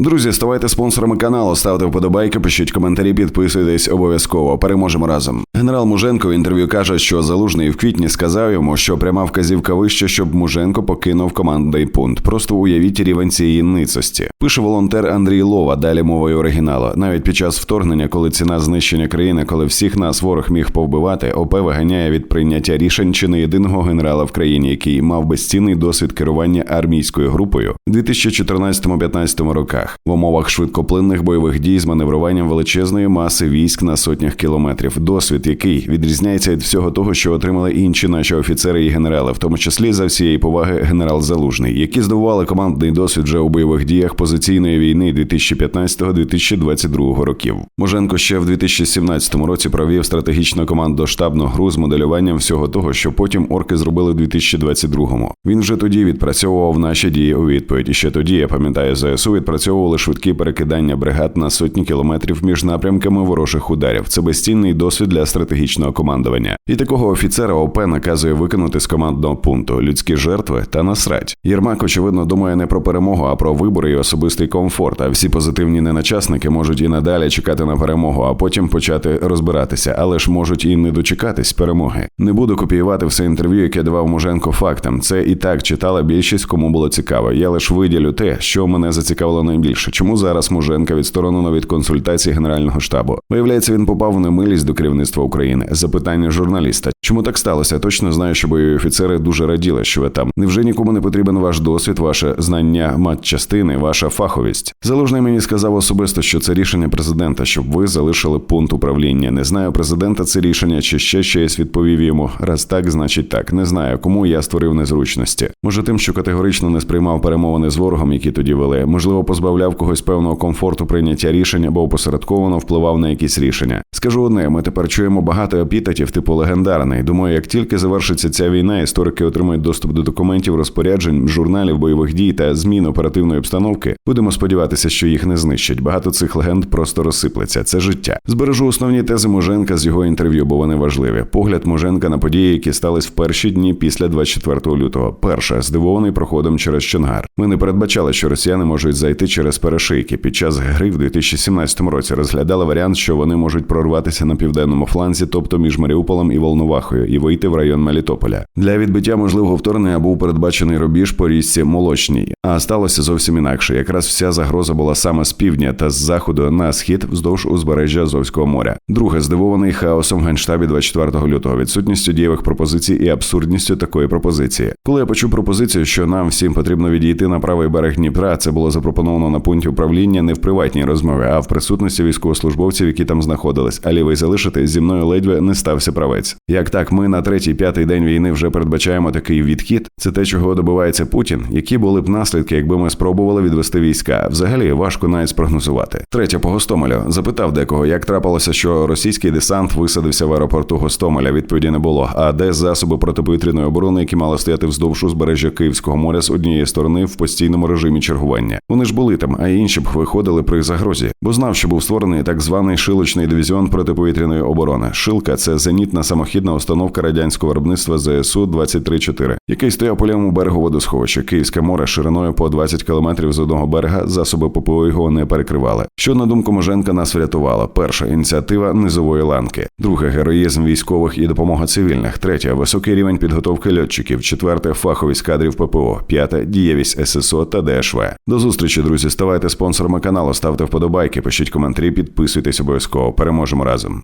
Друзі, ставайте спонсорами каналу, ставте вподобайки, пишіть коментарі, підписуйтесь обов'язково. Переможемо разом. Генерал Муженко в інтерв'ю каже, що залужний в квітні сказав йому, що пряма вказівка вище, щоб Муженко покинув командний пункт. Просто уявіть рівень цієї ницості. Пише волонтер Андрій Лова. Далі мовою оригіналу. Навіть під час вторгнення, коли ціна знищення країни, коли всіх нас ворог міг повбивати, ОП виганяє від прийняття рішень чи не єдиного генерала в країні, який мав безцінний досвід керування армійською групою 2014-15 роках в умовах швидкоплинних бойових дій з маневруванням величезної маси військ на сотнях кілометрів. Досвід, який відрізняється від всього того, що отримали інші наші офіцери і генерали, в тому числі за всієї поваги генерал Залужний, які здобували командний досвід вже у бойових діях позиційної війни 2015-2022 років. Моженко ще в 2017 році провів стратегічно командно-штабну гру з моделюванням всього того, що потім орки зробили в 2022-му. Він вже тоді відпрацьовував наші дії у відповідь. І ще тоді я пам'ятаю, ЗСУ відпрацьовували швидкі перекидання бригад на сотні кілометрів між напрямками ворожих ударів. Це безцінний досвід для стратегічного командування. І такого офіцера ОП наказує виконати з командного пункту людські жертви та насрать. Єрмак, очевидно, думає не про перемогу, а про вибори і особистий комфорт. А всі позитивні неначасники можуть і надалі чекати на перемогу, а потім почати розбиратися, але ж можуть і не дочекатись перемоги. Не буду копіювати все інтерв'ю, яке давав Муженко фактам. Це і так читала більшість, кому було цікаво. Я лише виділю те, що мене зацікавило найбільше. Чому зараз Муженка відсторонено від консультацій Генерального штабу? Виявляється, він попав в немилість до керівництва України. Запитання журналіста. Чому так сталося? Точно знаю, що бойові офіцери дуже раділи, що ви там. Невже нікому не потрібен ваш досвід, ваше знання матчастини, ваша фаховість? Залужний мені сказав особисто, що це рішення президента, щоб ви залишили пункт управління. Не знаю, президента це рішення чи ще щось відповів йому. Раз так, значить так. Не знаю, кому я створив незручності. Може, тим, що категорично не сприймав перемовини з ворогом, які тоді вели. Можливо, позбавляв когось певного комфорту прийняття рішень або опосередковано впливав на якісь рішення. Скажу одне, ми тепер чуємо багато епітетів, типу легендарний. Думаю, як тільки завершиться ця війна, історики отримають доступ до документів, розпоряджень, журналів бойових дій та змін оперативної обстановки. Будемо сподіватися, що їх не знищать. Багато цих легенд просто розсиплеться. Це життя. Збережу основні тези Моженка з його інтерв'ю, бо вони важливі. Погляд Моженка на події, які стались в перші дні після 24 лютого. Перше здивований проходом через Чонгар. Ми не передбачали, що росіяни можуть зайти через перешийки. Під час гри в 2017 році розглядали варіант, що вони можуть прорватися на південному фланзі, тобто між Маріуполем і Волновахою, і вийти в район Мелітополя. Для відбиття можливого вторгнення був передбачений рубіж по річці Молочній, а сталося зовсім інакше. Якраз вся загроза була саме з півдня та з заходу на схід вздовж узбережжя Азовського моря. Друге, здивований хаосом в генштабі 24 лютого, відсутністю дієвих пропозицій і абсурдністю такої пропозиції. Коли я почув пропозицію, що нам всім потрібно відійти на правий берег Дніпра, це було запропоновано на пункті управління не в приватній розмові, а в присутності військовослужбовців, які там знаходились. А лівий залишити зі мною ледве не стався правець. Як так, ми на третій п'ятий день війни вже передбачаємо такий відхід. Це те, чого добивається Путін. Які були б наслідки, якби ми спробували відвести війська? Взагалі важко навіть спрогнозувати. Третє по Гостомелю запитав декого, як трапилося, що російський десант висадився в аеропорту Гостомеля. Відповіді не було. А де засоби протиповітряної оборони, які мали стояти вздовж узбережжя Київського моря з однієї сторони в постійному режимі чергування. Вони ж були там, а інші б виходили при загрозі, бо знав, що був створений так званий шилочний дивізіон протиповітряної оборони. Шилка це зенітна самохідна установка радянського виробництва ЗСУ 23-4, який стояв по лівому берегу водосховища. Київське море шириною по 20 кілометрів з одного берега. Засоби ППО його не перекривали. Що на думку Моженка нас врятувала: перша ініціатива низової ланки, друге героїзм військових і допомога цивільних, третє високий рівень підготовки льотчиків, четверте фаховість кадрів ППО, п'яте дієвість ССО та ДШВ. До зустрічі, друзі. Ставайте спонсорами каналу, ставте вподобайки, пишіть коментарі, підписуйтесь обов'язково. Переможемо разом.